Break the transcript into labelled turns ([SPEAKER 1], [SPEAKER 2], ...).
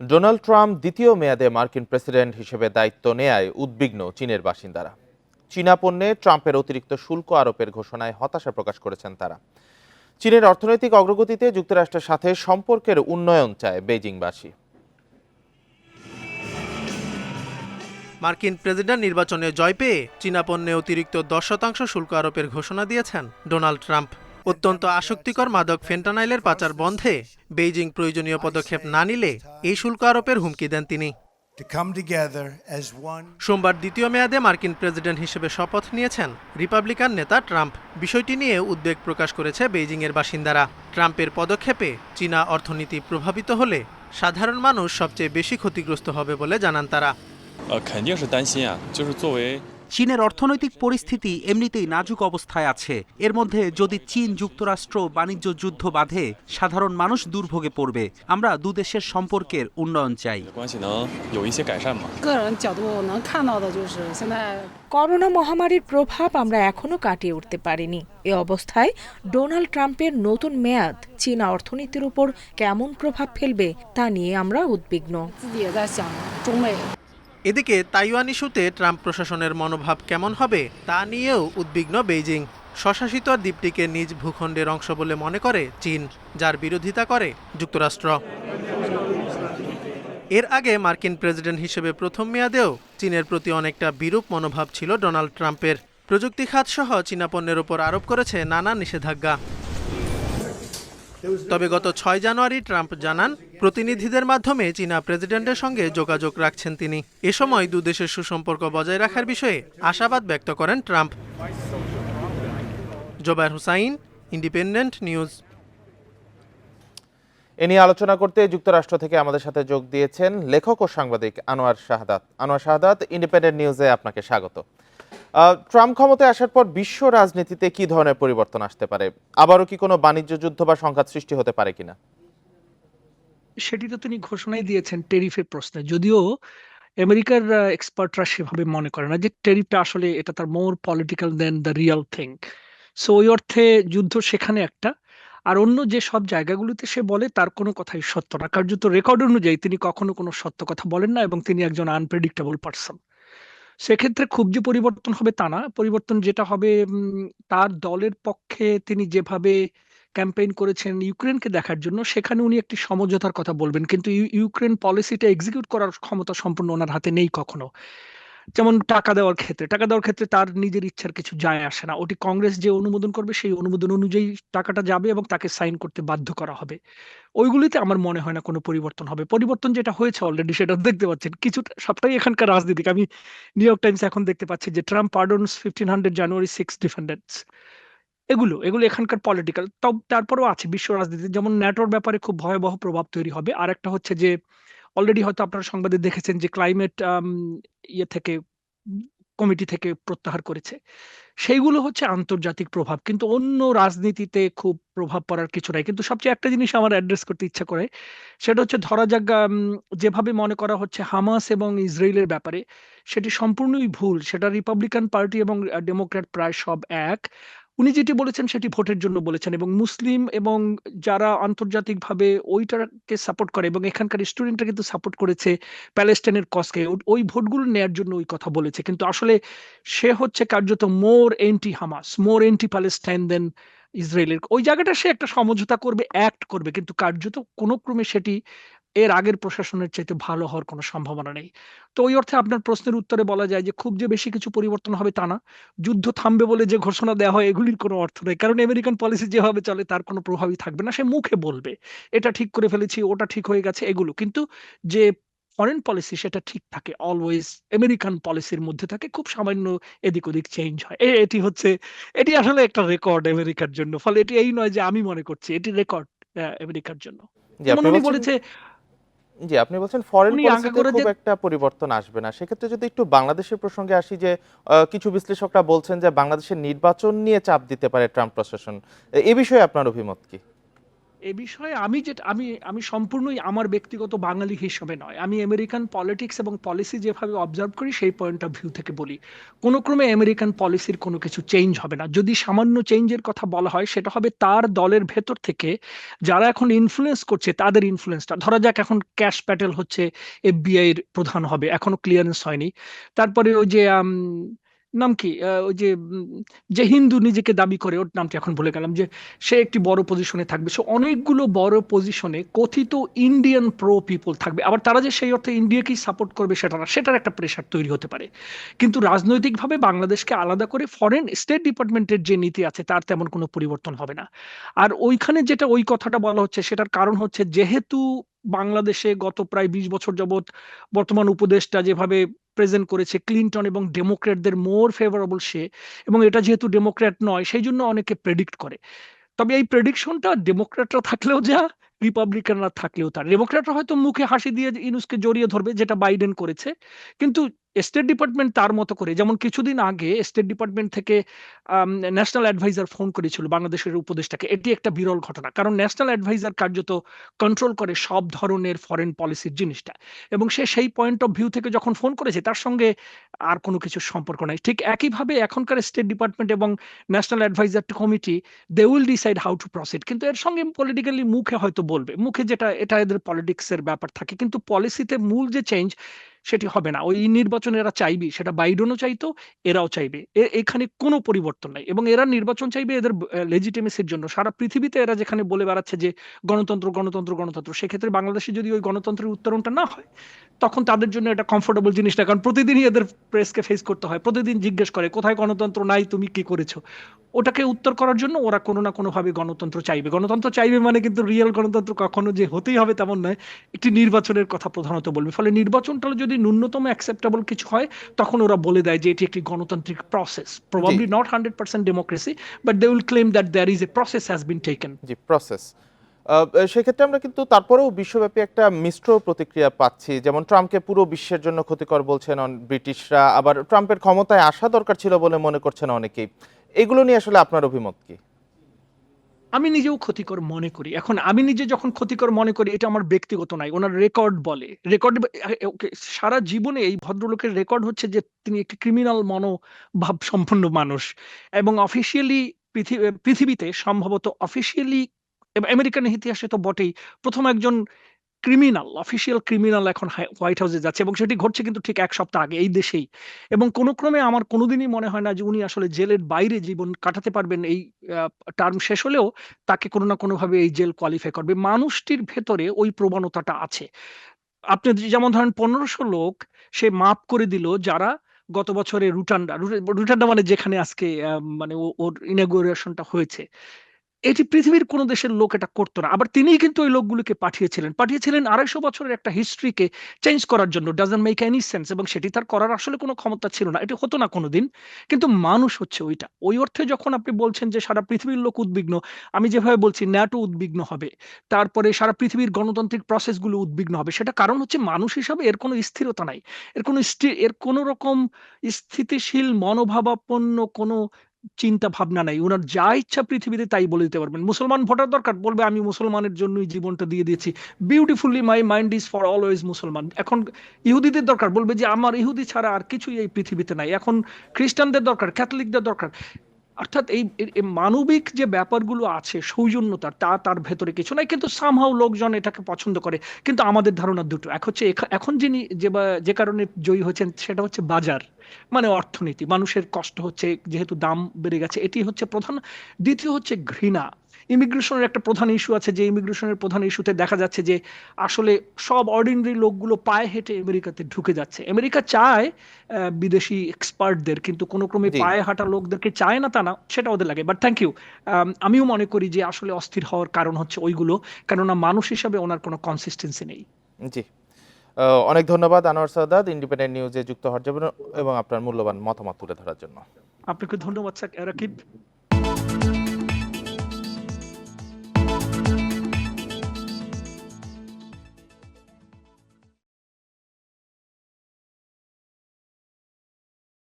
[SPEAKER 1] Donald Trump দ্বিতীয় মেয়াদে মার্কিন প্রেসিডেন্ট হিসেবে দায়িত্ব নেয়ায় উদ্বিগ্ন চীনের বাসিন্দারা। চীনা পণ্যে ট্রাম্পের অতিরিক্ত শুল্ক আরোপের ঘোষণায় হতাশা প্রকাশ করেছেন তারা। চীনের অর্থনৈতিক অগ্রগতিতে যুক্তরাষ্ট্রের সাথে সম্পর্কের উন্নয়ন চায় বেজিংবাসী
[SPEAKER 2] মার্কিন প্রেসিডেন্ট নির্বাচনে জয় পেয়ে চীনা পণ্যে অতিরিক্ত দশ শতাংশ শুল্ক আরোপের ঘোষণা দিয়েছেন ডোনাল্ড ট্রাম্প। অত্যন্ত আসক্তিকর মাদক ফেন্টানাইলের পাচার বন্ধে বেইজিং প্রয়োজনীয় পদক্ষেপ না নিলে এই শুল্ক আরোপের হুমকি দেন তিনি। সোমবার দ্বিতীয় মেয়াদে মার্কিন প্রেসিডেন্ট হিসেবে শপথ নিয়েছেন রিপাবলিকান নেতা ট্রাম্প। বিষয়টি নিয়ে উদ্বেগ প্রকাশ করেছে বেইজিংয়ের বাসিন্দারা। ট্রাম্পের পদক্ষেপে চীনা অর্থনীতি প্রভাবিত হলে সাধারণ মানুষ সবচেয়ে বেশি ক্ষতিগ্রস্ত হবে বলে জানান তারা।
[SPEAKER 3] চীনের অর্থনৈতিক পরিস্থিতি এমনিতেই নাজুক অবস্থায় আছে। এর মধ্যে যদি চীন যুক্তরাষ্ট্র বাণিজ্য যুদ্ধ বাঁধে, সাধারণ মানুষ দুর্ভোগে পড়বে। আমরা দুদেশের সম্পর্কের উন্নয়ন চাই।
[SPEAKER 4] করোনা মহামারীর প্রভাব আমরা এখনও কাটিয়ে উঠতে পারিনি। এ অবস্থায় ডোনাল্ড ট্রাম্পের নতুন মেয়াদ চীনা অর্থনীতির উপর কেমন প্রভাব ফেলবে তা নিয়ে আমরা উদ্বিগ্ন।
[SPEAKER 2] এদিকে তাইওয়ান ইস্যুতে ট্রাম্প প্রশাসনের মনোভাব কেমন হবে তা নিয়েও উদ্বিগ্ন বেইজিং। স্বশাসিত দ্বীপটিকে নিজ ভূখণ্ডের অংশ বলে মনে করে চীন, যার বিরোধিতা করে যুক্তরাষ্ট্র। এর আগে মার্কিন প্রেসিডেন্ট হিসেবে প্রথম মেয়াদেও চীনের প্রতি অনেকটা বিরূপ মনোভাব ছিল ডোনাল্ড ট্রাম্পের। প্রযুক্তি খাত সহ চীনা পণ্যের ওপর আরোপ করেছে নানা নিষেধাজ্ঞা। তবে গত ছয় জানুয়ারি ট্রাম্প জানান, প্রতিনিধিদের মাধ্যমে চীনা প্রেসিডেন্টের সঙ্গে যোগাযোগ রাখছেন তিনি। এ সময় দুদেশের সুসম্পর্ক বজায় রাখার বিষয়ে আশাবাদ ব্যক্ত করেন Trump. Zobayer Hussain, independent news.
[SPEAKER 1] এ নিয়ে আলোচনা করতে যুক্তরাষ্ট্র থেকে আমাদের সাথে যোগ দিয়েছেন লেখক ও সাংবাদিক আনোয়ার শাহাদাত। আনোয়ার শাহাদাত, ইন্ডিপেন্ডেন্ট নিউজে আপনাকে স্বাগত। ট্রাম্প ক্ষমতায় আসার পর বিশ্ব রাজনীতিতে কি ধরনের পরিবর্তন আসতে পারে? আবারও কি কোনো বাণিজ্য যুদ্ধ বা সংঘাত সৃষ্টি হতে পারে কিনা?
[SPEAKER 5] সেটি তো তিনি ঘোষণাই দিয়েছেন টেরিফের প্রশ্নে। যদিও আমেরিকার এক্সপার্টরা সেভাবে মনে করে না যে টেরিফটা আসলে এটা তার more political than the real thing so ওই অর্থে যুদ্ধ সেখানে একটা। আর অন্য যে সব জায়গাগুলোতে সে বলে তার কোনো কথাই সত্য না। কার্যত রেকর্ড অনুযায়ী তিনি কখনো কোনো সত্য কথা বলেন না এবং তিনি একজন আনপ্রেডিক্টেবল পার্সন সেক্ষেত্রে খুব যে পরিবর্তন হবে তা না। পরিবর্তন যেটা হবে তার দলের পক্ষে তিনি যেভাবে ক্যাম্পেইন করেছেন ইউক্রেনকে দেখার জন্য, সেখানে উনি একটি সমঝোতার কথা বলবেন। কিন্তু ইউ- ইউক্রেন পলিসিটা এক্সিকিউট করার ক্ষমতা সম্পূর্ণ ওনার হাতে নেই কখনো। যেমন টাকা দেওয়ার ক্ষেত্রে, টাকা দেওয়ার ক্ষেত্রে তার নিজের ইচ্ছার কিছু যায় আসে না। ওটি কংগ্রেস যে অনুমোদন করবে, সেই অনুমোদন অনুযায়ী টাকাটা যাবে এবং তাকে সাইন করতে বাধ্য করা হবে। ওইগুলিতে আমার মনে হয় না কোনো পরিবর্তন হবে। পরিবর্তন যেটা হয়েছে অলরেডি সেটা দেখতে পাচ্ছেন। কিছুটা, সবটাই এখানকার রাজনীতিক। আমি নিউ ইয়র্ক টাইমস এখন দেখতে পাচ্ছি যে Trump pardons fifteen hundred January six defendants এগুলো এগুলো এখানকার পলিটিক্যাল তারপরেও আছে বিশ্ব রাজনীতি। যেমন ন্যাটোর ব্যাপারে খুব ভয়াবহ প্রভাব তৈরি হবে। আর একটা হচ্ছে যে অলরেডি হয়তো আপনারা সংবাদে দেখেছেন যে ক্লাইমেট ইয়ে থেকে কমিটি থেকে প্রত্যাহার করেছে। সেইগুলো হচ্ছে আন্তর্জাতিক প্রভাব। কিন্তু অন্য রাজনীতিতে খুব প্রভাব পড়ার কিছু নাই। কিন্তু সবচেয়ে একটা জিনিস আমার অ্যাড্রেস করতে ইচ্ছা করে, সেটা হচ্ছে ধরা যাক যেভাবে মনে করা হচ্ছে হামাস এবং ইসরায়েলের ব্যাপারে, সেটি সম্পূর্ণই ভুল। সেটা রিপাবলিকান পার্টি এবং ডেমোক্র্যাট প্রায় সব এক। উনি যেটি বলেছেন সেটি ভোটের জন্য বলেছেন এবং মুসলিম এবং যারা আন্তর্জাতিকভাবে ওইটাকে সাপোর্ট করে এবং এখানকার স্টুডেন্টরা কিন্তু সাপোর্ট করেছে প্যালেস্টাইনের কজকে ও- ওই ভোটগুলো নেয়ার জন্য ওই কথা বলেছে। কিন্তু আসলে সে হচ্ছে কার্যত more anti Hamas, more anti Palestine than ইসরায়েলের। ওই জায়গাটা সে একটা সমঝোতা করবে, অ্যাক্ট করবে, কিন্তু কার্যত কোনো ক্রমে সেটি এর আগের প্রশাসনের চাইতে ভালো হওয়ার কোনো সম্ভাবনা নেই। তো ওই অর্থে আপনার প্রশ্নের উত্তরে বলা যায় যে খুব যে বেশি কিছু পরিবর্তন হবে তা না। যুদ্ধ থামবে বলে যে ঘোষণা দেওয়া হয় এগুলির কোনো অর্থ নেই। কারণ আমেরিকান পলিসি যেভাবে চলে তার কোনো প্রভাবই থাকবে না। সে মুখে বলবে এটা ঠিক করে ফেলেছি ওটা ঠিক হয়ে গেছে এগুলো। কিন্তু যে ফরেন পলিসি সেটা ঠিক থাকে। অলওয়েজ আমেরিকান পলিসির মধ্যে থাকে খুব সামান্য এদিক ওদিক চেঞ্জ হয়। এটি হচ্ছে এটি আসলে একটা রেকর্ড আমেরিকার জন্য। ফলে এটি এই নয় যে আমি মনে করছি এটি রেকর্ড আমেরিকার জন্য। বলেছে
[SPEAKER 1] জি আপনি বলছেন ফরেন পলিসিতে খুব একটা পরিবর্তন আসবে না। সেক্ষেত্রে যদি একটু বাংলাদেশের প্রসঙ্গে আসি যে কিছু বিশ্লেষকরা বলছেন যে বাংলাদেশের নির্বাচন নিয়ে চাপ দিতে পারে ট্রাম্প প্রশাসন। এ বিষয়ে আপনার অভিমত কি?
[SPEAKER 5] এ বিষয়ে আমি যেটা, আমি আমি সম্পূর্ণই আমার ব্যক্তিগত বাঙালি হিসেবে নয়। আমি আমেরিকান পলিটিক্স এবং পলিসি যেভাবে অবজার্ভ করি, সেই পয়েন্ট অফ ভিউ থেকে বলি। কোনো ক্রমে আমেরিকান পলিসির কোনো কিছু চেঞ্জ হবে না। যদি সামান্য চেঞ্জের কথা বলা হয়, সেটা হবে তার দলের ভেতর থেকে যারা এখন ইনফ্লুয়েন্স করছে, তাদের ইনফ্লুয়েন্সটা ধরা যাক এখন ক্যাশ প্যাটেল হচ্ছে এফবিআই এর প্রধান হবে। এখনও ক্লিয়ারেন্স হয়নি। তারপরে ওই যে নাম কি? ওই যে যে হিন্দু নিজেকে দাবি করে, ওর নামটি এখন ভুলে গেলাম, যে সে একটি বড় পজিশনে থাকবে। সে অনেকগুলো বড় পজিশনে কথিত ইন্ডিয়ান প্রো পিপল থাকবে। আবার তারা যে সেই অর্থে ইন্ডিয়াকেই সাপোর্ট করবে সেটা না, সেটার একটা প্রেশার তৈরি হতে পারে। কিন্তু রাজনৈতিকভাবে বাংলাদেশকে আলাদা করে ফরেন স্টেট ডিপার্টমেন্টের যে নীতি আছে, তার তেমন কোনো পরিবর্তন হবে না। আর ওইখানে যেটা ওই কথাটা বলা হচ্ছে, সেটার কারণ হচ্ছে যেহেতু বাংলাদেশে গত প্রায় বিশ বছর যাবৎ বর্তমান উপদেশটা যেভাবে প্রেজেন্ট করেছে ক্লিনটন এবং ডেমোক্র্যাটদের মোর ফেভারেবল সে এবং এটা যেহেতু ডেমোক্র্যাট নয়, সেই জন্য অনেকে প্রেডিক্ট করে। তবে এই প্রেডিকশনটা ডেমোক্র্যাটরা থাকলেও যা রিপাবলিকানরা থাকলেও তার। ডেমোক্র্যাটরা হয়তো মুখে হাসি দিয়ে ইনুসকে জড়িয়ে ধরবে, যেটা বাইডেন করেছে। কিন্তু স্টেট ডিপার্টমেন্ট তার মতো করে। যেমন কিছুদিন আগে স্টেট ডিপার্টমেন্ট থেকে ন্যাশনাল অ্যাডভাইজার ফোন করেছিল বাংলাদেশের উপদেষ্টাকে। এটি একটা বিরল ঘটনা। কারণ ন্যাশনাল অ্যাডভাইজার কার্যত কন্ট্রোল করে সব ধরনের ফরেন পলিসির জিনিসটা। এবং সে সেই পয়েন্ট অফ ভিউ থেকে যখন ফোন করেছে, তার সঙ্গে আর কোনো কিছু সম্পর্ক নাই। ঠিক একইভাবে এখনকার স্টেট ডিপার্টমেন্ট এবং national adviser committee they will decide how to proceed কিন্তু এর সঙ্গে পলিটিক্যালি মুখে হয়তো বলবে। মুখে যেটা, এটা এদের পলিটিক্সের ব্যাপার থাকে। কিন্তু পলিসিতে মূল যে চেঞ্জ সেটি হবে না। ওই নির্বাচন এরা চাইবে, সেটা বাইডেনও চাইতো, এরাও চাইবে। এখানে কোনো পরিবর্তন নাই এবং এরা নির্বাচন চাইবে এদের লেজিটিমেসির জন্য। সারা পৃথিবীতে এরা যেখানে বলে বেড়াচ্ছে যে গণতন্ত্র গণতন্ত্র গণতন্ত্র, সেক্ষেত্রে বাংলাদেশে যদি ওই গণতন্ত্রের উত্তরণটা না হয়, তখন তাদের জন্য এটা কমফোর্টেবল জিনিস না। কারণ প্রতিদিনই এদের প্রেসকে ফেস করতে হয়, প্রতিদিন জিজ্ঞেস করে, কোথায় গণতন্ত্র নাই? তুমি কি করেছ? ওটাকে উত্তর করার জন্য ওরা কোনো না কোনোভাবে গণতন্ত্র চাইবে। গণতন্ত্র চাইবে মানে কিন্তু রিয়েল গণতন্ত্র কখনো যে হতেই হবে তেমন নয়, একটি নির্বাচনের কথা প্রধানত বলবে। ফলে নির্বাচনটা যদি ন্যূনতম অ্যাকসেপ্টেবল কিছু হয় তখন ওরা বলে দেয় যে এটি একটি গণতান্ত্রিক process probably not hundred percent democracy but they will claim that there is a process has been taken
[SPEAKER 1] the process সেক্ষেত্রে আমরা কিন্তু তারপরেও বিশ্বব্যাপী একটা মিশ্র প্রতিক্রিয়া পাচ্ছি। যেমন ট্রাম্পকে পুরো বিশ্বের জন্য ক্ষতিকর বলছেন ব্রিটিশরা আবার ট্রাম্পের ক্ষমতায় আসা দরকার ছিল বলে মনে করছেন অনেকেই। এগুলো নিয়ে আসলে আপনার অভিমত কি?
[SPEAKER 5] আমি নিজেও ক্ষতিকর মনে করি। এখন আমি নিজে যখন ক্ষতিকর মনে করি, এটা আমার ব্যক্তিগত নাই, ওনার রেকর্ড বলে। রেকর্ড সারা জীবনে এই ভদ্রলোকের রেকর্ড হচ্ছে যে তিনি একটি ক্রিমিনাল মনোভাব সম্পন্ন মানুষ। এবং অফিসিয়ালি পৃথিবীতে সম্ভবত অফিসিয়ালি আমেরিকান ইতিহাসে তো বটেই, প্রথম একজন ক্রিমিনাল অফিসিয়াল ক্রিমিনাল এখন হোয়াইট হাউসে যাচ্ছে এবং সেটি ঘটছে কিন্তু ঠিক এক সপ্তাহ আগে এই দেশেই। এবং কোনো ক্রমে আমার কোনোদিনই মনে হয় না যে উনি আসলে জেলের বাইরে জীবন কাটাতে পারবেন এই টার্ম শেষ হলেও তাকে কোনো না কোনোভাবে এই জেল কোয়ালিফাই করবে। মানুষটির ভেতরে ওই প্রবণতাটা আছে। আপনি যেমন ধরেন পনেরোশো লোক সে মাপ করে দিল যারা গত বছরে রুটান্ডা রুটা- রুটান্ডা মানে যেখানে আজকে মানে ওর ইনাগুরেশনটা হয়েছে। এটি পৃথিবীর কোনো দেশের লোক এটা করতো না। আবার তিনিই কিন্তু ওই লোকগুলোকে পাঠিয়েছিলেন। পাঠিয়েছিলেন আড়াইশো বছরের একটা হিস্ট্রিকে চেঞ্জ করার জন্য। ডাজন্ট মেক এনি সেন্স এবং সেটি তার করার আসলে কোনো ক্ষমতা ছিল না। এটি হতো না কোনোদিন। কিন্তু মানুষ হচ্ছে ওইটা। ওই অর্থে যখন আপনি বলছেন যে সারা পৃথিবীর লোক উদ্বিগ্ন, আমি যেভাবে বলছি ন্যাটো উদ্বিগ্ন হবে। তারপরে সারা পৃথিবীর গণতান্ত্রিক প্রসেসগুলো উদ্বিগ্ন হবে। সেটা কারণ হচ্ছে মানুষ হিসাবে এর কোনো স্থিরতা নাই। এর কোনো এর কোনো রকম স্থিতিশীল, মনোভাবাপন্ন কোনো চিন্তা ভাবনা নাই। ওনার যা ইচ্ছা পৃথিবীতে তাই বলে দিতে পারবেন। মুসলমান ভোটার দরকার, বলবে, আমি মুসলমানের জন্যই জীবনটা দিয়ে দিয়েছি। Beautifully my mind is for always মুসলমান। এখন ইহুদিদের দরকার, বলবে যে, আমার ইহুদি ছাড়া আর কিছুই এই পৃথিবীতে নাই। এখন খ্রিস্টানদের দরকার, ক্যাথলিকদের দরকার। অর্থাৎ এই মানবিক যে ব্যাপারগুলো আছে সৌজন্যতার তা তার ভেতরে কিছু নাই। কিন্তু সামহাও লোকজন এটাকে পছন্দ করে। কিন্তু আমাদের ধারণা দুটো। এক হচ্ছে এখন যিনি যে যে কারণে জয়ী হয়েছেন, সেটা হচ্ছে বাজার। মানে অর্থনীতি। মানুষের কষ্ট হচ্ছে যেহেতু দাম বেড়ে গেছে এটি হচ্ছে প্রধান। দ্বিতীয় হচ্ছে ঘৃণা। ইমিগ্রেশনের একটা প্রধান ইস্যু আছে যে ইমিগ্রেশনের প্রধান ইস্যুতে দেখা যাচ্ছে যে আসলে সব অর্ডিনারি লোকগুলো পায়ে হেঁটে আমেরিকাতে ঢুকে যাচ্ছে। আমেরিকা চায় বিদেশি এক্সপার্টদের কিন্তু কোনো ক্রমে পায়ে হাঁটা লোকদেরকে চায় না তা না সেটা ওদের লাগে। বাট থ্যাংক ইউ আমিও মনে করি যে আসলে অস্থির হওয়ার কারণ হচ্ছে ওইগুলো কেননা মানুষ হিসাবে ওনার কোনো কনসিস্টেন্সি নেই।
[SPEAKER 1] জি। অনেক ধন্যবাদ, আনোয়ার সাদাত ইন্ডিপেন্ডেন্ট নিউজে যুক্ত হওয়ার জন্য এবং আপনার মূল্যবান মতামত তুলে ধরার জন্য।
[SPEAKER 5] আপনাকে ধন্যবাদ, স্যার, রাকিব।